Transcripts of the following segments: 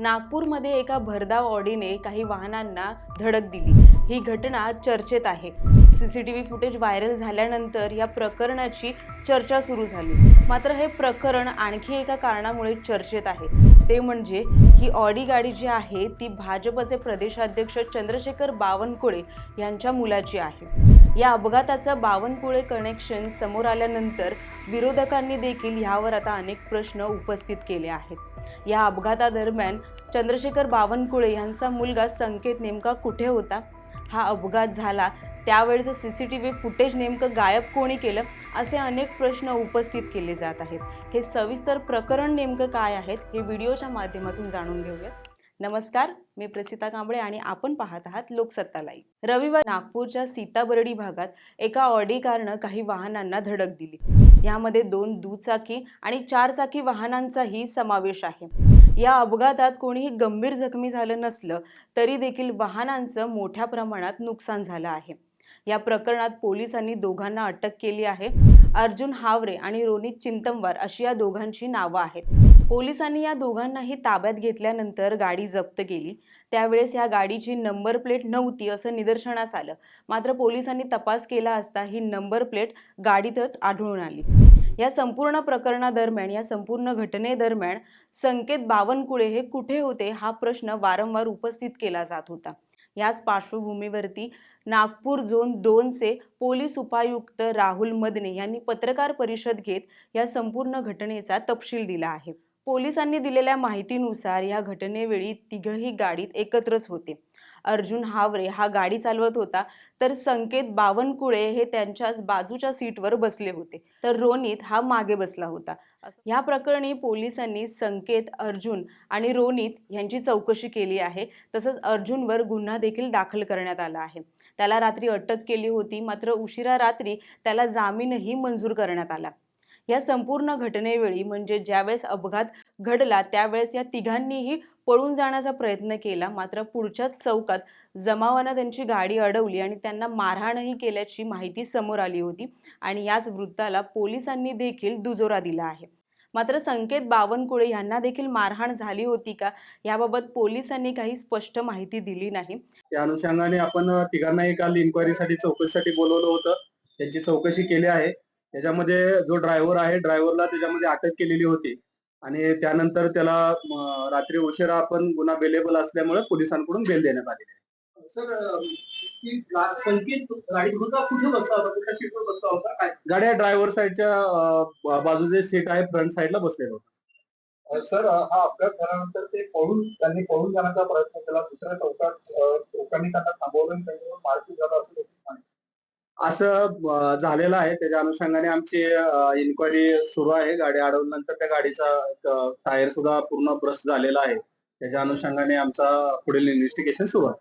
नागपूरमध्ये एका भरधाव ऑडीने काही वाहनांना धडक दिली. ही घटना चर्चेत आहे. C C T V footage viral झाल्यानंतर या प्रकरणाची चर्चा सुरू झाली. मात्र हे प्रकरण आणखी एका कारणामुळे चर्चेत आहे. ते म्हणजे ही ऑडी गाडी जी आहे ती भाजपचे प्रदेशाध्यक्ष चंद्रशेखर बावनकुळे यांच्या मुलाची आहे. या अपघाताचं बावनकुळे कनेक्शन समोर आल्यानंतर विरोधकांनी देखील यावर आता अनेक प्रश्न उपस्थित केले आहेत. या अपघातादरम्यान चंद्रशेखर बावनकुळे यांचा मुलगा संकेत नेमका कुठे होता? हा अपघात झाला त्यावेळेचं C C T V footage नेमकं गायब कोणी केलं? असे अनेक प्रश्न उपस्थित केले जात आहेत. हे सविस्तर प्रकरण नेमकं काय आहेत हे व्हिडिओच्या माध्यमातून जाणून घेऊया नमस्कार मी प्रसिता कांबळे आणि आपण पाहत आहात लोकसत्ता लाईव्ह रविवार नागपूरच्या सीताबर्डी भागात एका ऑडी कारनं काही वाहनांना धडक दिली. यामध्ये दोन दुचाकी आणि चारचाकी वाहनांचाही समावेश आहे. या अपघातात कोणीही गंभीर जखमी झालं नसलं तरी देखील वाहनांचं मोठ्या प्रमाणात नुकसान झालं आहे. या प्रकरणात पोलिसांनी दोघांना अटक केली आहे. अर्जुन हावरे आणि रोनित चिंतमवार अशी या दोघांची नावं आहेत. पोलिसांनी या दोघांनाही ताब्यात घेतल्यानंतर गाडी जप्त केली. त्यावेळेस या गाडीची नंबर प्लेट नव्हती असं निदर्शनास आलं. मात्र पोलिसांनी तपास केला असता ही नंबर प्लेट गाडीतच आढळून आली. या संपूर्ण प्रकरणादरम्यान या संपूर्ण घटनेदरम्यान संकेत बावनकुळे हे कुठे होते हा प्रश्न वारंवार उपस्थित केला जात होता. याच पार्श्वभूमीवरती नागपूर झोन दोनचे पोलीस उपायुक्त राहुल मदने यांनी पत्रकार परिषद घेत या संपूर्ण घटनेचा तपशील दिला आहे. पोलिसांनी दिलेल्या माहितीनुसार या घटनेवेळी तिघही गाडीत एकत्रच होते. अर्जुन हावरे हा गाडी चालवत होता तर संकेत बावनकुळे हे त्यांच्याच बाजूच्या सीटवर बसले होते. तर रोनित हा मागे बसला होता. या प्रकरणी पोलिसांनी संकेत अर्जुन आणि रोनित यांची चौकशी केली आहे. तसंच अर्जुनवर गुन्हा देखील दाखल करण्यात आला आहे. त्याला रात्री अटक केली होती मात्र उशिरा रात्री त्याला जामीनही मंजूर करण्यात आला. या संपूर्ण घटनेवेळी म्हणजे ज्यावेळेस अपघात घडला त्यावेळेस या तिघांनीही पळून जाण्याचा प्रयत्न केला. मात्र पुढच्याच चौकात जमावानं त्यांची गाडी अडवली आणि त्यांना मारहाणही केल्याची माहिती समोर आली होती आणि याच वृत्ताला पोलिसांनी देखील दुजोरा दिला आहे. मात्र संकेत बावनकुळे यांना देखील मारहाण झाली होती का याबाबत पोलिसांनी काही स्पष्ट माहिती दिली नाही. त्या अनुषंगाने आपण तिघांनाही काल इन्क्वायरीसाठी चौकशीसाठी बोलवलं होतं. त्यांची चौकशी केली आहे. त्याच्यामध्ये जो ड्रायव्हर आहे ड्रायव्हरला त्याच्यामध्ये अटक केलेली होती. आणि त्यानंतर त्याला रात्री उशिरा आपण गुन्हा बेलेबल असल्यामुळे पोलिसांकडून बेल देण्यात आलेली आहे. गाड्या ड्रायव्हर साईडच्या बाजूचे सीट आहे फ्रंट साईडला बसलेलं होतं. सर हा अपघात झाल्यानंतर ते पळून त्यांनी पळून जाण्याचा प्रयत्न केला. दुसऱ्या चौकात अ, लोकांनी त्यांना थांबवलं त्यांच्यावर मारपीट झाला असं. असं झालेलं आहे. त्याच्या अनुषंगाने आमची इन्क्वायरी सुरू आहे. गाडी अडवल्यानंतर त्या गाडीचा टायर सुद्धा पूर्ण ब्रस्ट झालेला आहे. त्याच्या अनुषंगाने आमचा पुढील इन्व्हेस्टिगेशन सुरू आहे.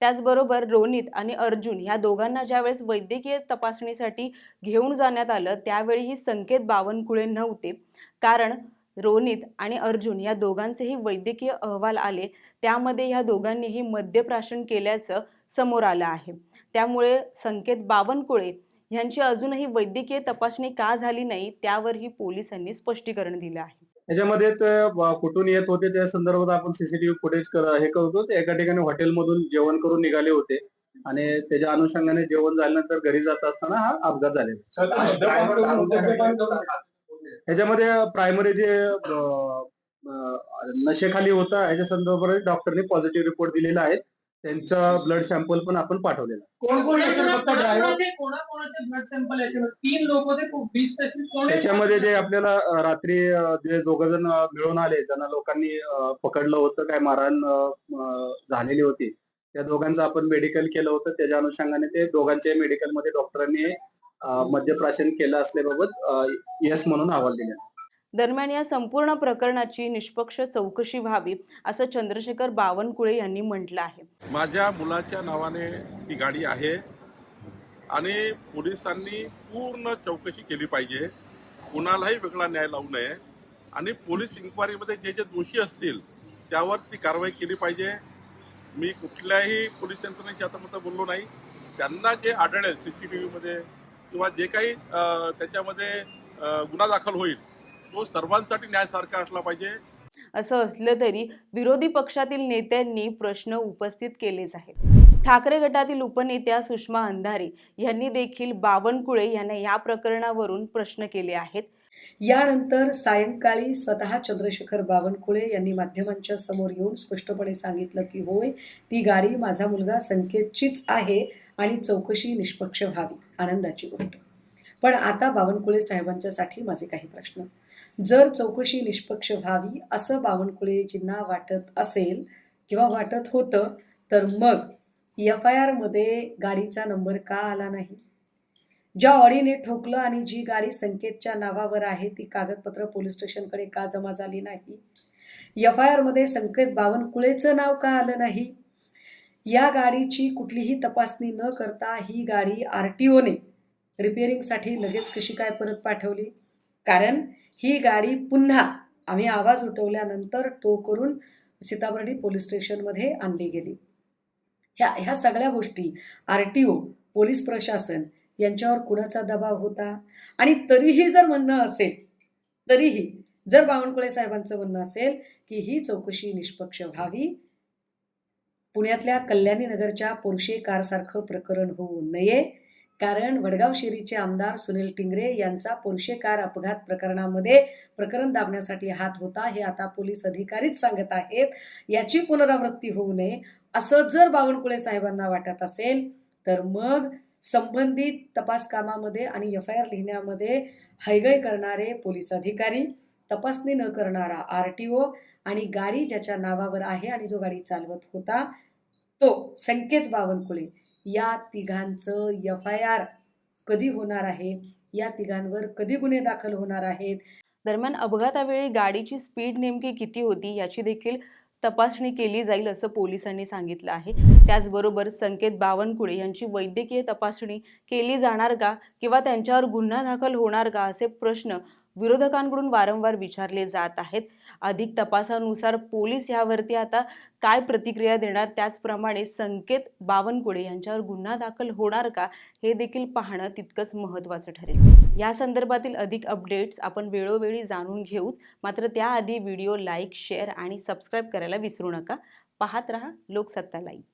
त्याचबरोबर रोनित आणि अर्जुन या दोघांना ज्यावेळेस वैद्यकीय तपासणीसाठी घेऊन जाण्यात आलं त्यावेळीही संकेत बावनकुळे नव्हते. कारण रोनित आणि अर्जुन या दोघांचेही वैद्यकीय अहवाल आले. त्यामध्ये या दोघांनीही मद्यप्राशन केल्याचं समोर आलं आहे. त्यामुळे संकेत बावनकुळे यांची अजूनही वैद्यकीय तपासणी का झाली नाही त्यावरही पोलिसांनी स्पष्टीकरण दिलं आहे. त्याच्यामध्ये ते ब- कुठून येत होते त्या संदर्भात आपण सीसीटीव्ही फुटेज हे करतो ते एका ठिकाणी हॉटेलमधून जेवण करून निघाले होते. आणि त्याच्या अनुषंगाने जेवण झाल्यानंतर घरी जात असताना हा अपघात झालेला ह्याच्यामध्ये प्रायमरी जे नशेखाली होता ह्याच्या संदर्भात डॉक्टरने पॉझिटिव्ह रिपोर्ट दिलेला आहे. त्यांचा ब्लड सॅम्पल पण आपण पाठवलेला. आहे. कोण कोण असेल फक्त ड्रायव्हर कोणाकोणाचे ब्लड सॅम्पल याच्यामध्ये तीन लोक होते खूप बी स्पेसिफिक कोण आहे? त्याच्यामध्ये जे आपल्याला अं, रात्री अं, जे दोघ जण मिळून आले ज्यांना लोकांनी अं, पकडलं होतं काय मारहाण अं, अं, झालेली होती त्या दोघांचं आपण मेडिकल केलं होतं. त्याच्या अनुषंगाने ते दोघांचे मेडिकलमध्ये डॉक्टरांनी अं, मद्यप्राशन केलं असल्याबाबत यस म्हणून अहवाल दिले दरम्यान या संपूर्ण प्रकरणाची निष्पक्ष चौकशी व्हावी असं चंद्रशेखर बावनकुळे यांनी म्हटलं आहे. माझ्या मुलाच्या नावाने ती गाडी आहे आणि पोलिसांनी पूर्ण चौकशी केली पाहिजे. कुणालाही वेगळा न्याय लावू नये आणि पोलीस इन्क्वायरीमध्ये जे जे दोषी असतील त्यावर ती कारवाई केली पाहिजे. मी कुठल्याही पोलीस यंत्रणेशी आता बोललो नाही. त्यांना जे आढळेल सी सी टी व्हीमध्ये किंवा जे काही त्याच्यामध्ये गुन्हा दाखल होईल तो सर्वांसाठी न्यायासारखा असला पाहिजे. असं असलं तरी विरोधी पक्षातील नेत्यांनी प्रश्न उपस्थित केलेच आहेत. ठाकरे गटातील उपनेत्या सुषमा अंधारे यांनी देखील बावनकुळे यांना या प्रकरणावरून प्रश्न केले आहेत. यानंतर सायंकाळी स्वतः चंद्रशेखर बावनकुळे यांनी माध्यमांच्या समोर येऊन स्पष्टपणे सांगितलं की होय ती गाडी माझा मुलगा संकेतचीच आहे आणि चौकशी निष्पक्ष व्हावी आनंदाची गोष्ट. पण आता बावनकुळे साहेबांच्यासाठी माझे काही प्रश्न. जर चौकशी निष्पक्ष व्हावी असं बावनकुळेजींना वाटत असेल किंवा वाटत होतं तर मग एफ आय आरमध्ये गाडीचा नंबर का आला नाही? ज्या ऑडीने ठोकलं आणि जी गाडी संकेतच्या नावावर आहे ती कागदपत्र पोलीस स्टेशनकडे का जमा झाली नाही? एफ आय आरमध्ये संकेत बावनकुळेचं नाव का आलं नाही? या गाडीची कुठलीही तपासणी न करता ही गाडी आर टी ओने रिपेअरिंगसाठी लगेच कशी काय परत पाठवली? कारण ही गाडी पुन्हा आम्ही आवाज उठवल्यानंतर टो करून सीताबर्डी पोलीस स्टेशनमध्ये आणली गेली. ह्या ह्या सगळ्या गोष्टी आर टी ओ पोलीस प्रशासन यांच्यावर कुणाचा दबाव होता? आणि तरीही जर म्हणणं असेल तरीही जर बावनकुळे साहेबांचं म्हणणं असेल की ही चौकशी निष्पक्ष व्हावी पुण्यातल्या कल्याणी नगरच्या पोर्शे कारसारखं प्रकरण होऊ नये कारण वडगाव शेरीचे आमदार सुनील टिंगरे यांचा पोर्शे कार अपघात प्रकरणामध्ये प्रकरण दाबण्यासाठी हात होता हे आता पोलीस अधिकारीच सांगत आहेत. याची पुनरावृत्ती होऊ नये असं जर बावनकुळे साहेबांना वाटत असेल तर मग संबंधित तपास कामामध्ये आणि एफ आय आर लिहिण्यामध्ये हैगय करणारे पोलीस अधिकारी तपासणी न करणारा आर टी ओ आणि गाडी ज्याच्या नावावर आहे आणि जो गाडी चालवत होता तो संकेत बावनकुळे. या तिघांचं एफ आय आर कधी होणार आहे? या तिघांवर कधी गुन्हे दाखल होणार आहेत? दरम्यान अपघातावेळी गाडीची स्पीड नेमकी किती होती याची देखील तपासणी केली जाईल असं पोलिसांनी सांगितलं आहे. त्याचबरोबर संकेत बावनकुळे यांची वैद्यकीय तपासणी केली जाणार का? किंवा त्यांच्यावर गुन्हा दाखल होणार का? असे प्रश्न विरोधकांकडून वारंवार विचारले जात आहेत. अधिक तपासानुसार पोलीस यावरती आता काय प्रतिक्रिया देणार? त्याचप्रमाणे संकेत बावनकुळे यांच्यावर गुन्हा दाखल होणार का? हे देखील पाहणं तितकंच महत्त्वाचं ठरेल. या संदर्भातील अधिक अपडेट्स आपण वेळोवेळी जाणून घेऊच. मात्र त्याआधी व्हिडिओ लाईक शेअर आणि सबस्क्राईब करायला विसरू नका. पाहत रहा लोकसत्ता लाईव्ह.